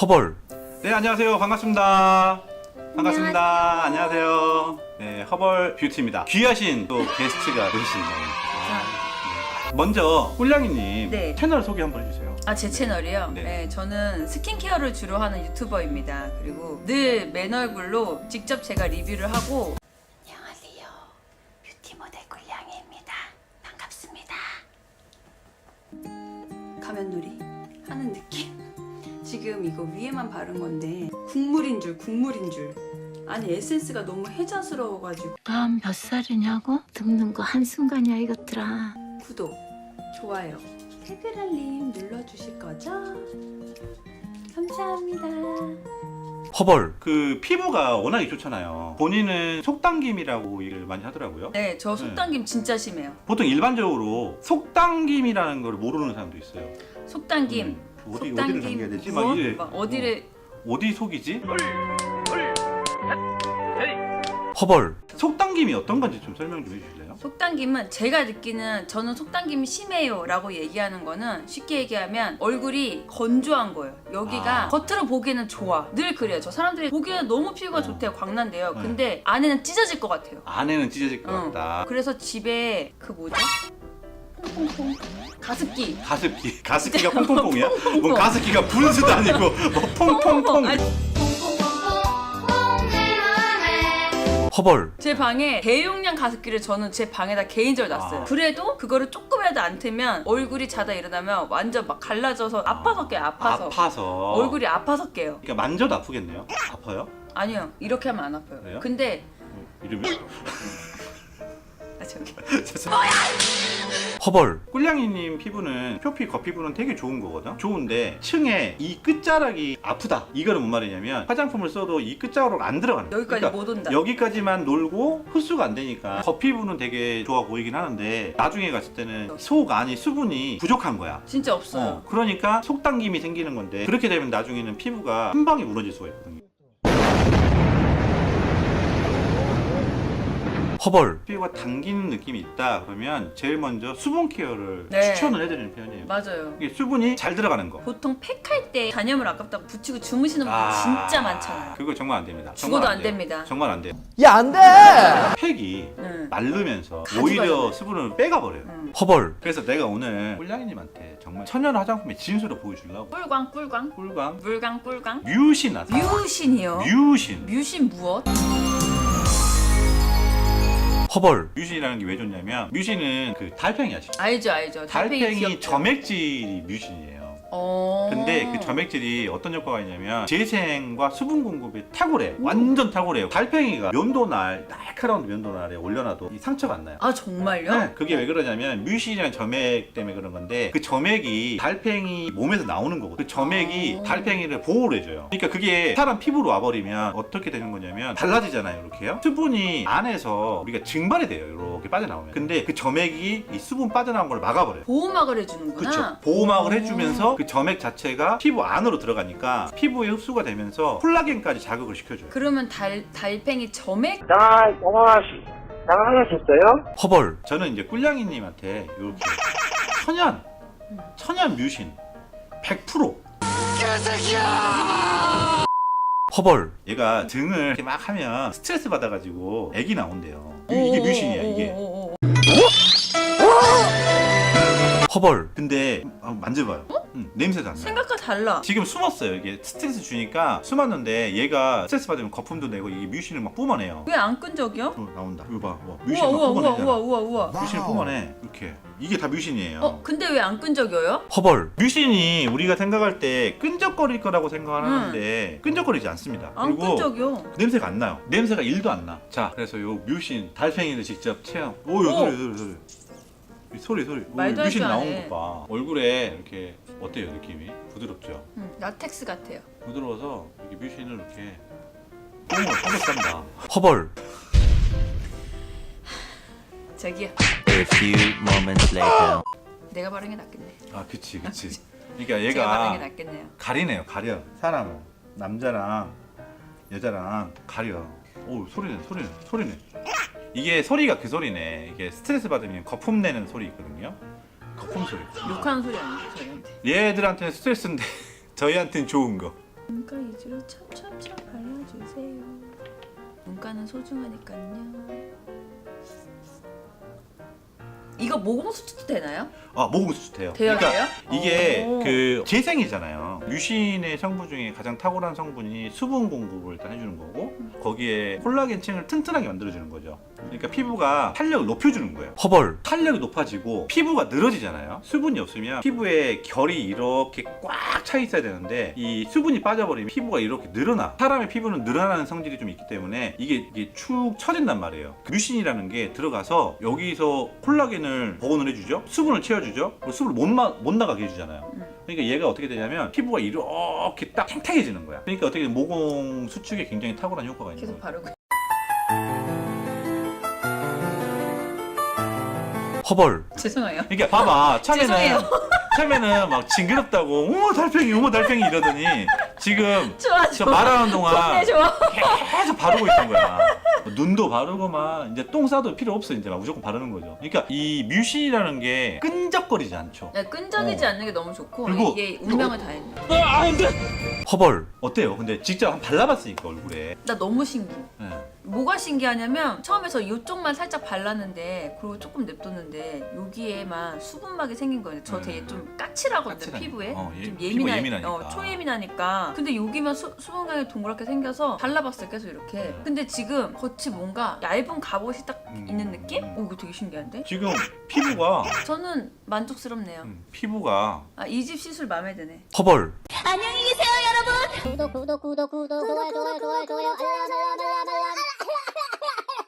허벌 네 안녕하세요. 반갑습니다. 반갑습니다. 안녕하세요. 네 허벌 뷰티입니다. 귀하신 또 게스트가 오셨습니다. 먼저 꿀냥이님 네. 채널 소개 한번 해주세요. 아, 제 채널이요? 네. 네. 저는 스킨케어를 주로 하는 유튜버입니다. 그리고 늘 맨 얼굴로 직접 제가 리뷰를 하고 가면놀이 하는 느낌. 지금 이거 위에만 바른 건데 국물인 줄 국물인 줄. 아니 에센스가 너무 해자스러워가지고 다음 몇 살이냐고? 늙는 거 한순간이야 이것들아 구독, 좋아요, 태그랄림 눌러주실 거죠? 감사합니다. 허벌. 그 피부가 워낙에 좋잖아요. 본인은 속당김이라고 얘기를 많이 하더라고요. 네, 저 속당김 진짜 심해요. 보통 일반적으로 속당김이라는 걸 모르는 사람도 있어요. 속당김, 음, 어디, 속당김, 어디를 당겨야 되지? 막 이래 막 어디를 어, 어디 속이지? 허벌 속당김이 어떤 건지 좀 설명 좀 해주실래요? 속당김은 제가 느끼는 저는 속당김이 심해요라고 얘기하는 거는 쉽게 얘기하면 얼굴이 건조한 거예요. 여기가 아. 겉으로 보기에는 좋아. 늘 그래요. 저 사람들이 보기에는 너무 피부가 어. 좋대요. 광난데요. 네. 근데 안에는 찢어질 것 같아요. 안에는 찢어질 것 응. 같다 그래서 집에 그 뭐죠? 퐁퐁퐁 가습기. 가습기 가습기가 퐁퐁퐁이야? 뭔 가습기가 분수도 아니고 뭐 퐁퐁퐁 아니, 허벌 제 방에 대용량 가습기를 저는 제 방에다 개인적으로 놨어요. 아. 그래도 그거를 조금이라도 안 틀면 얼굴이 자다 일어나면 완전 막 갈라져서 아파서 깨요. 아파서. 아파서 얼굴이 아파서 깨요. 그러니까 만져도 아프겠네요 아파요? 아니요. 이렇게 하면 안 아파요. 그래요? 근데 어, 이름이 아 저기 허벌 꿀냥이님 피부는 표피 겉피부는 되게 좋은 거거든 좋은데 층에 이 끝자락이 아프다 이거는 뭔 말이냐면 화장품을 써도 이 끝자락 안 들어가는 거야. 여기까지 그러니까 못 온다. 여기까지만 놀고 흡수가 안 되니까 겉피부는 되게 좋아 보이긴 하는데 나중에 갔을 때는 속 안이 수분이 부족한 거야 진짜 없어요. 어, 그러니까 속당김이 생기는 건데 그렇게 되면 나중에는 피부가 한 방에 무너질 수가 있거든요 허벌 피부가 당기는 느낌이 있다 그러면 제일 먼저 수분 케어를 네. 추천을 해드리는 편이에요 맞아요. 이게 수분이 잘 들어가는 거 보통 팩할 때 잔여물 아깝다고 붙이고 주무시는 분들 진짜 많잖아요. 그거 정말 안 됩니다. 죽어도 정말 안 돼요. 됩니다. 정말 안 돼요. 야, 안 돼! 팩이 응. 마르면서 가지가지네. 오히려 수분을 빼가 버려요. 응. 허벌 그래서 내가 오늘 꿀냥이님한테 정말 천연 화장품의 진수를 보여주려고 꿀광 꿀광 꿀광 물광 꿀광 뮤신 나서 뮤신이요. 뮤신 뮤신 무엇? 허벌 뮤신이라는 게 왜 좋냐면 뮤신은 그 달팽이 아시죠? 알죠 알죠. 달팽이. 점액질이 뮤신이에요. 어. 근데 그 점액질이 어떤 효과가 있냐면 재생과 수분 공급이 탁월해. 완전 탁월해요. 달팽이가 면도날 날카로운 면도날에 올려놔도 이 상처가 안 나요. 아 정말요? 네, 그게 왜 그러냐면 뮤신이라는 점액 때문에 그런 건데 그 점액이 달팽이 몸에서 나오는 거고 그 점액이 어. 달팽이를 보호를 해줘요. 그러니까 그게 사람 피부로 와버리면 어떻게 되는 거냐면 달라지잖아요, 이렇게요. 수분이 안에서 우리가 증발이 돼요, 이렇게 빠져나오면. 근데 그 점액이 이 수분 빠져나온 걸 막아버려요. 보호막을 해주는구나. 그렇죠. 보호막을 오. 해주면서 그 점액 자체가 피부 안으로 들어가니까 피부에 흡수가 되면서 콜라겐까지 자극을 시켜줘요. 그러면 달 달팽이 점액 당황, 당황하시, 당황하셨어요? 허벌 저는 이제 꿀냥이님한테 이렇게 천연 천연 뮤신 100% 허벌 얘가 등을 이렇게 막 하면 스트레스 받아가지고 액이 나온대요. 이게, 이게 뮤신이야 이게. 허벌 근데 한번 만져봐요. 응, 냄새도 안 나. 생각과 달라. 지금 숨었어요. 이게 스트레스 주니까 숨었는데 얘가 스트레스 받으면 거품도 내고 이게 뮤신을 막 뿜어내요. 왜 안 끈적여? 어, 나온다. 이거 봐. 와, 우와 뮤신 막 우와 우와 뿜어내잖아. 우와 우와 우와. 뮤신을 뿜어내. 이렇게. 이게 다 뮤신이에요. 어 근데 왜 안 끈적여요? 허벌 뮤신이 우리가 생각할 때 끈적거릴 거라고 생각하는데 끈적거리지 않습니다. 안 그리고 끈적여. 냄새가 안 나요. 냄새가 1도 안 나. 자, 그래서 요 뮤신 달팽이를 직접 체험. 오, 요 오. 소리, 소리, 소리. 이 소리, 소리. 오, 말도 할 뮤신 줄 나오는 아네. 것 봐. 얼굴에 이렇게 어때요, 느낌이? 부드럽죠? 응, 라텍스 같아요. 부드러워서 이렇게 뮤신을 이렇게 뽕을 삼겹살다. 허벌 저기요. A few moments later. 내가 바른 게 낫겠네. 아, 그치, 그치. 그러니까 제가 바른 게 얘가 낫겠네요. 가리네요, 가려. 사람을. 남자랑 여자랑 가려. 오, 소리네, 소리네, 소리네. 이게 소리가 그 소리네. 이게 스트레스 받으면 거품 내는 소리 있거든요. 거품 소리. 욕하는 소리 아니죠 저희한테. 얘들한테는 스트레스인데 저희한테는 좋은 거. 눈가 위주로 참참참 발라주세요. 눈가는 소중하니까요. 이거 모공 수치도 되나요? 아 모공 수치돼요. 돼요, 돼요? 이게 오. 그 재생이잖아요. 뮤신의 성분 중에 가장 탁월한 성분이 수분 공급을 일단 해주는 거고 거기에 콜라겐층을 튼튼하게 만들어주는 거죠. 그러니까 피부가 탄력을 높여주는 거예요. 허벌, 탄력이 높아지고 피부가 늘어지잖아요. 수분이 없으면 피부에 결이 이렇게 꽉 차 있어야 되는데 이 수분이 빠져버리면 피부가 이렇게 늘어나. 사람의 피부는 늘어나는 성질이 좀 있기 때문에 이게, 이게 축 처진단 말이에요. 그 뮤신이라는 게 들어가서 여기서 콜라겐을 복원을 해주죠. 수분을 채워주죠. 그리고 수분을 못, 마- 못 나가게 해주잖아요. 음. 그러니까 얘가 어떻게 되냐면 피부가 이렇게 딱 탱탱해지는 거야. 그러니까 어떻게 모공 수축에 굉장히 탁월한 효과가 있는 계속 거예요. 바르고. 허벌, 죄송해요. 그러니까 봐봐 처음에는 죄송해요. 처음에는 막 징그럽다고 어머 달팽이 어머 달팽이 이러더니 지금 좋아 저 좋아. 말하는 네 동안 좋아. 계속 바르고 있던 거야. 눈도 바르고 막 이제 똥 싸도 필요 없어 이제 막 무조건 바르는 거죠. 그러니까 이 뮤신이라는 게 끈적거리지 않죠. 네, 끈적이지 어. 않는 게 너무 좋고 그리고- 이게 운명을 다 했네. 허벌, 어때요? 근데 직접 한 발라봤으니까 얼굴에. 나 너무 신기해. 네. 뭐가 신기하냐면 처음에 저 이쪽만 살짝 발랐는데 그리고 조금 냅뒀는데 여기에만 수분막이 생긴 거예요. 저 되게 음. 좀 까칠하거든요. 피부에 어, 예- 좀 예민하, 예민하니까. 어, 초예민하니까. 근데 여기만 수, 수분감이 동그랗게 생겨서 발라봤어요 계속 이렇게. 음. 근데 지금 겉이 뭔가 얇은 갑옷이 딱 음. 있는 느낌? 음. 오 이거 되게 신기한데? 지금 피부가 저는 만족스럽네요. 음, 피부가 아 이 집 시술 마음에 드네. 허벌, 구독 구독 구독 구독 좋아요 좋아요 좋아요 좋아요 알람 알람 알람 알람